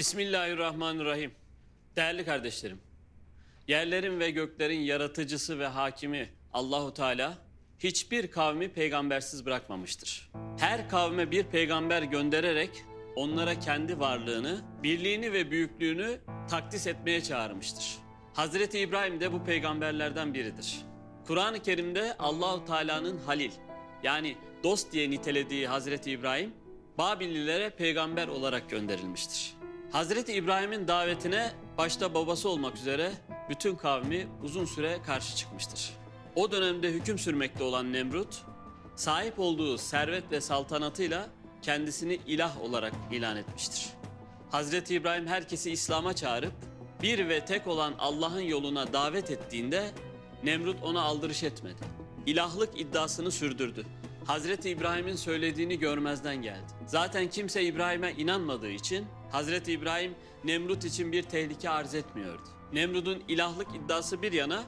Bismillahirrahmanirrahim. Değerli kardeşlerim, yerlerin ve göklerin yaratıcısı ve hakimi Allahu Teala hiçbir kavmi peygambersiz bırakmamıştır. Her kavme bir peygamber göndererek onlara kendi varlığını, birliğini ve büyüklüğünü takdis etmeye çağırmıştır. Hazreti İbrahim de bu peygamberlerden biridir. Kur'an-ı Kerim'de Allahu Teala'nın Halil yani dost diye nitelediği Hazreti İbrahim Babillilere peygamber olarak gönderilmiştir. Hazreti İbrahim'in davetine başta babası olmak üzere bütün kavmi uzun süre karşı çıkmıştır. O dönemde hüküm sürmekte olan Nemrut, sahip olduğu servet ve saltanatıyla kendisini ilah olarak ilan etmiştir. Hazreti İbrahim herkesi İslam'a çağırıp bir ve tek olan Allah'ın yoluna davet ettiğinde Nemrut ona aldırış etmedi. İlahlık iddiasını sürdürdü. Hazreti İbrahim'in söylediğini görmezden geldi. Zaten kimse İbrahim'e inanmadığı için Hazreti İbrahim Nemrut için bir tehlike arz etmiyordu. Nemrut'un ilahlık iddiası bir yana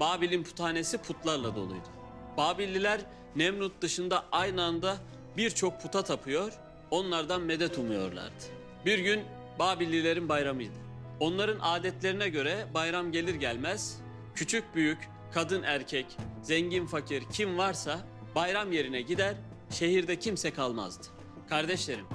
Babil'in puthanesi putlarla doluydu. Babilliler Nemrut dışında aynı anda birçok puta tapıyor, onlardan medet umuyorlardı. Bir gün Babillilerin bayramıydı. Onların adetlerine göre bayram gelir gelmez küçük büyük, kadın erkek, zengin fakir kim varsa bayram yerine gider, şehirde kimse kalmazdı. Kardeşlerim,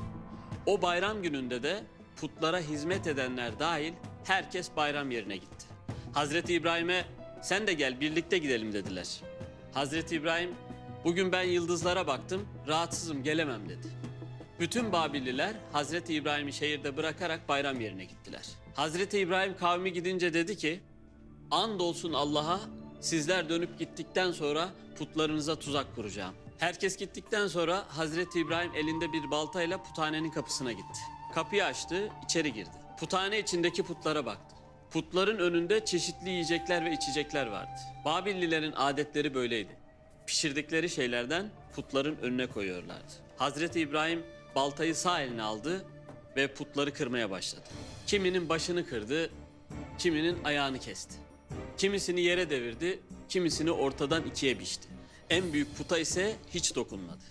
o bayram gününde de putlara hizmet edenler dahil herkes bayram yerine gitti. Hazreti İbrahim'e sen de gel birlikte gidelim dediler. Hazreti İbrahim bugün ben yıldızlara baktım rahatsızım gelemem dedi. Bütün Babilliler Hazreti İbrahim'i şehirde bırakarak bayram yerine gittiler. Hazreti İbrahim kavmi gidince dedi ki Andolsun Allah'a sizler dönüp gittikten sonra putlarınıza tuzak kuracağım. Herkes gittikten sonra Hazreti İbrahim elinde bir baltayla puthanenin kapısına gitti. Kapıyı açtı, içeri girdi. Puthane içindeki putlara baktı. Putların önünde çeşitli yiyecekler ve içecekler vardı. Babillilerin adetleri böyleydi. Pişirdikleri şeylerden putların önüne koyuyorlardı. Hazreti İbrahim baltayı sağ eline aldı ve putları kırmaya başladı. Kiminin başını kırdı, kiminin ayağını kesti. Kimisini yere devirdi, kimisini ortadan ikiye biçti. En büyük puta ise hiç dokunmadı.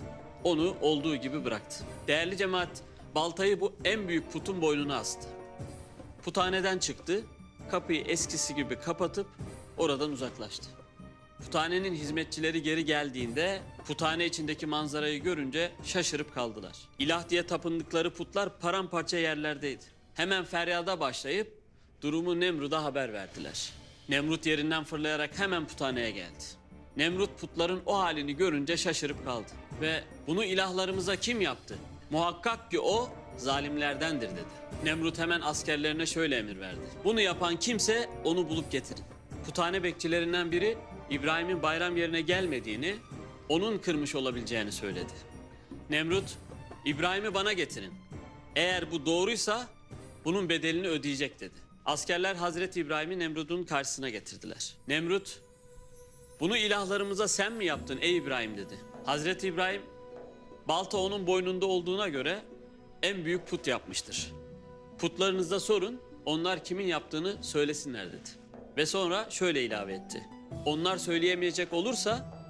Onu olduğu gibi bıraktı. Değerli cemaat, baltayı bu en büyük putun boynuna astı. Puthaneden çıktı, kapıyı eskisi gibi kapatıp oradan uzaklaştı. Puthanenin hizmetçileri geri geldiğinde puthane içindeki manzarayı görünce şaşırıp kaldılar. İlah diye tapındıkları putlar paramparça yerlerdeydi. Hemen feryada başlayıp durumu Nemrut'a haber verdiler. Nemrut yerinden fırlayarak hemen puthaneye geldi. Nemrut putların o halini görünce şaşırıp kaldı. Ve bunu ilahlarımıza kim yaptı? Muhakkak ki o zalimlerdendir dedi. Nemrut hemen askerlerine şöyle emir verdi. Bunu yapan kimse onu bulup getirin. Puthane bekçilerinden biri İbrahim'in bayram yerine gelmediğini, onun kırmış olabileceğini söyledi. Nemrut, İbrahim'i bana getirin. Eğer bu doğruysa bunun bedelini ödeyecek dedi. Askerler Hazreti İbrahim'i Nemrut'un karşısına getirdiler. Nemrut, bunu ilahlarımıza sen mi yaptın ey İbrahim dedi. Hazreti İbrahim, balta onun boynunda olduğuna göre en büyük put yapmıştır. Putlarınızda sorun, onlar kimin yaptığını söylesinler dedi. Ve sonra şöyle ilave etti. Onlar söyleyemeyecek olursa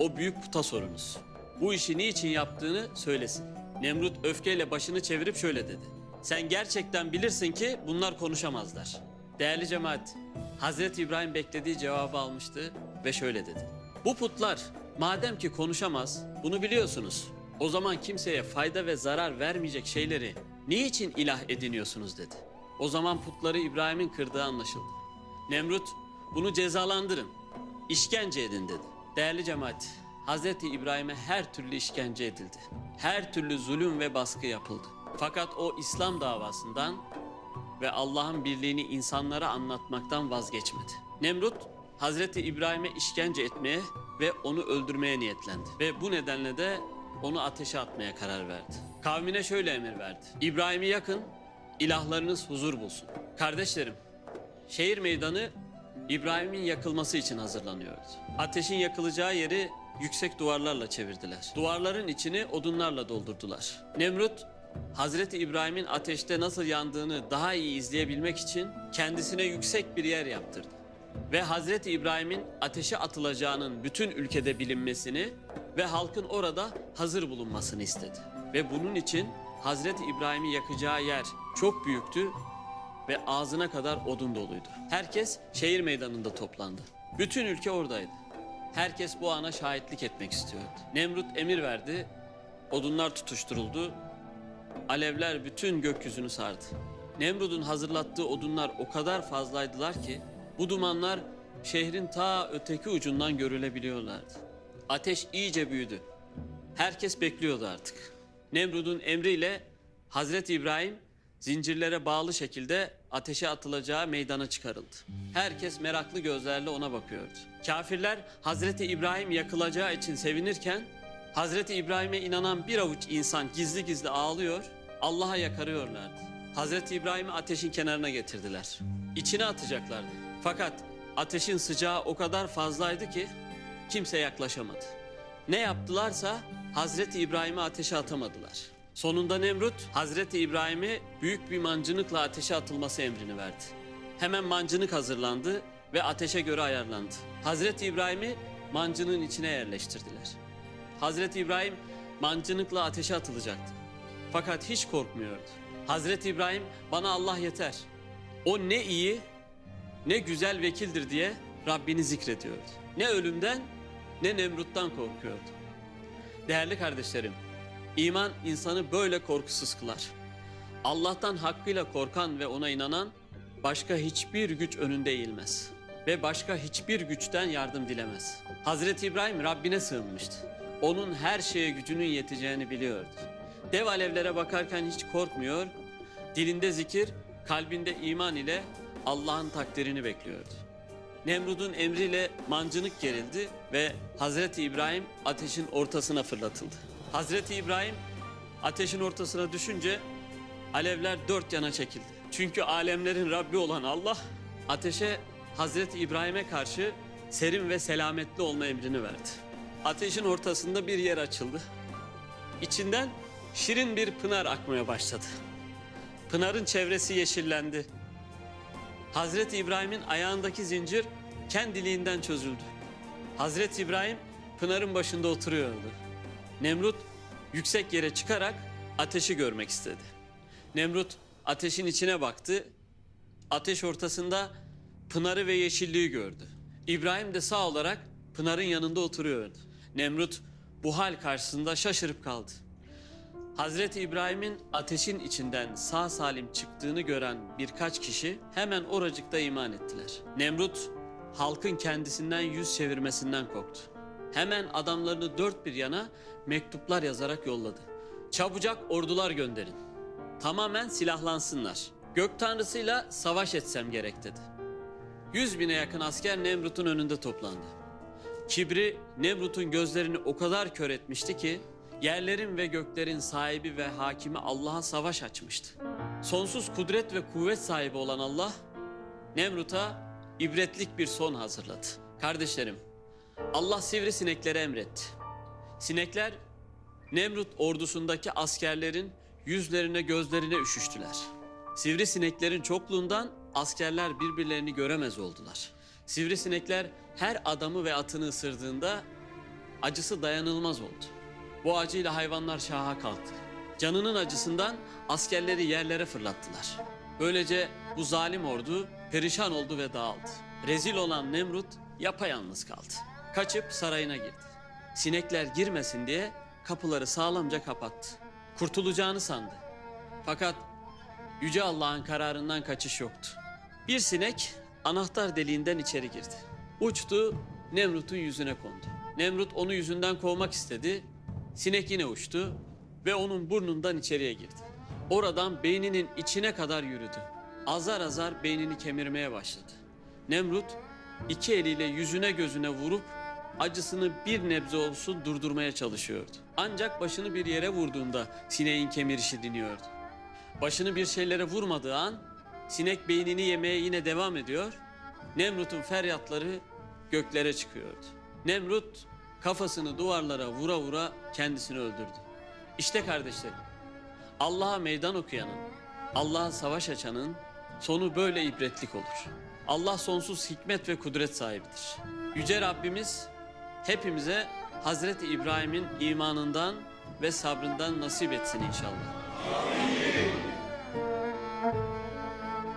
o büyük puta sorunuz. Bu işi niçin yaptığını söylesin. Nemrut öfkeyle başını çevirip şöyle dedi. Sen gerçekten bilirsin ki bunlar konuşamazlar. Değerli cemaat, Hazreti İbrahim beklediği cevabı almıştı ve şöyle dedi. Bu putlar madem ki konuşamaz, bunu biliyorsunuz. O zaman kimseye fayda ve zarar vermeyecek şeyleri niçin ilah ediniyorsunuz dedi. O zaman putları İbrahim'in kırdığı anlaşıldı. Nemrut bunu cezalandırın, işkence edin dedi. Değerli cemaat, Hazreti İbrahim'e her türlü işkence edildi. Her türlü zulüm ve baskı yapıldı. Fakat o İslam davasından ve Allah'ın birliğini insanlara anlatmaktan vazgeçmedi. Nemrut Hazreti İbrahim'e işkence etmeye ve onu öldürmeye niyetlendi. Ve bu nedenle de onu ateşe atmaya karar verdi. Kavmine şöyle emir verdi. İbrahim'i yakın, ilahlarınız huzur bulsun. Kardeşlerim, şehir meydanı İbrahim'in yakılması için hazırlanıyordu. Ateşin yakılacağı yeri yüksek duvarlarla çevirdiler. Duvarların içini odunlarla doldurdular. Nemrut, Hazreti İbrahim'in ateşte nasıl yandığını daha iyi izleyebilmek için kendisine yüksek bir yer yaptırdı. Ve Hazreti İbrahim'in ateşe atılacağının bütün ülkede bilinmesini ve halkın orada hazır bulunmasını istedi. Ve bunun için Hazreti İbrahim'i yakacağı yer çok büyüktü ve ağzına kadar odun doluydu. Herkes şehir meydanında toplandı. Bütün ülke oradaydı. Herkes bu ana şahitlik etmek istiyordu. Nemrut emir verdi, odunlar tutuşturuldu, alevler bütün gökyüzünü sardı. Nemrut'un hazırlattığı odunlar o kadar fazlaydılar ki bu dumanlar şehrin ta öteki ucundan görülebiliyorlardı. Ateş iyice büyüdü. Herkes bekliyordu artık. Nemrud'un emriyle Hazreti İbrahim zincirlere bağlı şekilde ateşe atılacağı meydana çıkarıldı. Herkes meraklı gözlerle ona bakıyordu. Kafirler Hazreti İbrahim yakılacağı için sevinirken Hazreti İbrahim'e inanan bir avuç insan gizli gizli ağlıyor, Allah'a yakarıyorlardı. Hazreti İbrahim'i ateşin kenarına getirdiler. İçine atacaklardı. Fakat ateşin sıcağı o kadar fazlaydı ki kimse yaklaşamadı. Ne yaptılarsa Hazreti İbrahim'i ateşe atamadılar. Sonunda Nemrut Hazreti İbrahim'i büyük bir mancınıkla ateşe atılması emrini verdi. Hemen mancınık hazırlandı ve ateşe göre ayarlandı. Hazreti İbrahim'i mancının içine yerleştirdiler. Hazreti İbrahim mancınıkla ateşe atılacaktı. Fakat hiç korkmuyordu. Hazreti İbrahim bana Allah yeter. O ne iyi ne güzel vekildir diye Rabbini zikrediyordu. Ne ölümden ne Nemrut'tan korkuyordu. Değerli kardeşlerim, iman insanı böyle korkusuz kılar. Allah'tan hakkıyla korkan ve ona inanan başka hiçbir güç önünde eğilmez ve başka hiçbir güçten yardım dilemez. Hazreti İbrahim Rabbine sığınmıştı. Onun her şeye gücünün yeteceğini biliyordu. Dev alevlere bakarken hiç korkmuyor, dilinde zikir, kalbinde iman ile Allah'ın takdirini bekliyordu. Nemrud'un emriyle mancınık gerildi ve Hazreti İbrahim ateşin ortasına fırlatıldı. Hazreti İbrahim ateşin ortasına düşünce alevler dört yana çekildi. Çünkü alemlerin Rabbi olan Allah ateşe Hazreti İbrahim'e karşı serin ve selametli olma emrini verdi. Ateşin ortasında bir yer açıldı. İçinden şirin bir pınar akmaya başladı. Pınarın çevresi yeşillendi. Hazreti İbrahim'in ayağındaki zincir kendiliğinden çözüldü. Hazreti İbrahim pınarın başında oturuyordu. Nemrut yüksek yere çıkarak ateşi görmek istedi. Nemrut ateşin içine baktı. Ateş ortasında pınarı ve yeşilliği gördü. İbrahim de sağ olarak pınarın yanında oturuyordu. Nemrut bu hal karşısında şaşırıp kaldı. Hazreti İbrahim'in ateşin içinden sağ salim çıktığını gören birkaç kişi hemen oracıkta iman ettiler. Nemrut halkın kendisinden yüz çevirmesinden korktu. Hemen adamlarını dört bir yana mektuplar yazarak yolladı. Çabucak ordular gönderin. Tamamen silahlansınlar. Gök tanrısıyla savaş etsem gerek dedi. Yüz bine yakın asker Nemrut'un önünde toplandı. Kibri Nemrut'un gözlerini o kadar kör etmişti ki yerlerin ve göklerin sahibi ve hakimi Allah'a savaş açmıştı. Sonsuz kudret ve kuvvet sahibi olan Allah Nemrut'a ibretlik bir son hazırladı. Kardeşlerim, Allah sivrisineklere emretti. Sinekler Nemrut ordusundaki askerlerin yüzlerine gözlerine üşüştüler. Sivrisineklerin çokluğundan askerler birbirlerini göremez oldular. Sivrisinekler her adamı ve atını ısırdığında acısı dayanılmaz oldu. Bu acıyla hayvanlar şaha kalktı. Canının acısından askerleri yerlere fırlattılar. Böylece bu zalim ordu perişan oldu ve dağıldı. Rezil olan Nemrut yapayalnız kaldı. Kaçıp sarayına girdi. Sinekler girmesin diye kapıları sağlamca kapattı. Kurtulacağını sandı. Fakat Yüce Allah'ın kararından kaçış yoktu. Bir sinek anahtar deliğinden içeri girdi. Uçtu, Nemrut'un yüzüne kondu. Nemrut onu yüzünden kovmak istedi. Sinek yine uçtu ve onun burnundan içeriye girdi. Oradan beyninin içine kadar yürüdü. Azar azar beynini kemirmeye başladı. Nemrut iki eliyle yüzüne gözüne vurup acısını bir nebze olsun durdurmaya çalışıyordu. Ancak başını bir yere vurduğunda sineğin kemirişi diniyordu. Başını bir şeylere vurmadığı an sinek beynini yemeye yine devam ediyor. Nemrut'un feryatları göklere çıkıyordu. Nemrut kafasını duvarlara vura vura kendisini öldürdü. İşte kardeşlerim, Allah'a meydan okuyanın, Allah'a savaş açanın sonu böyle ibretlik olur. Allah sonsuz hikmet ve kudret sahibidir. Yüce Rabbimiz hepimize Hazreti İbrahim'in imanından ve sabrından nasip etsin inşallah.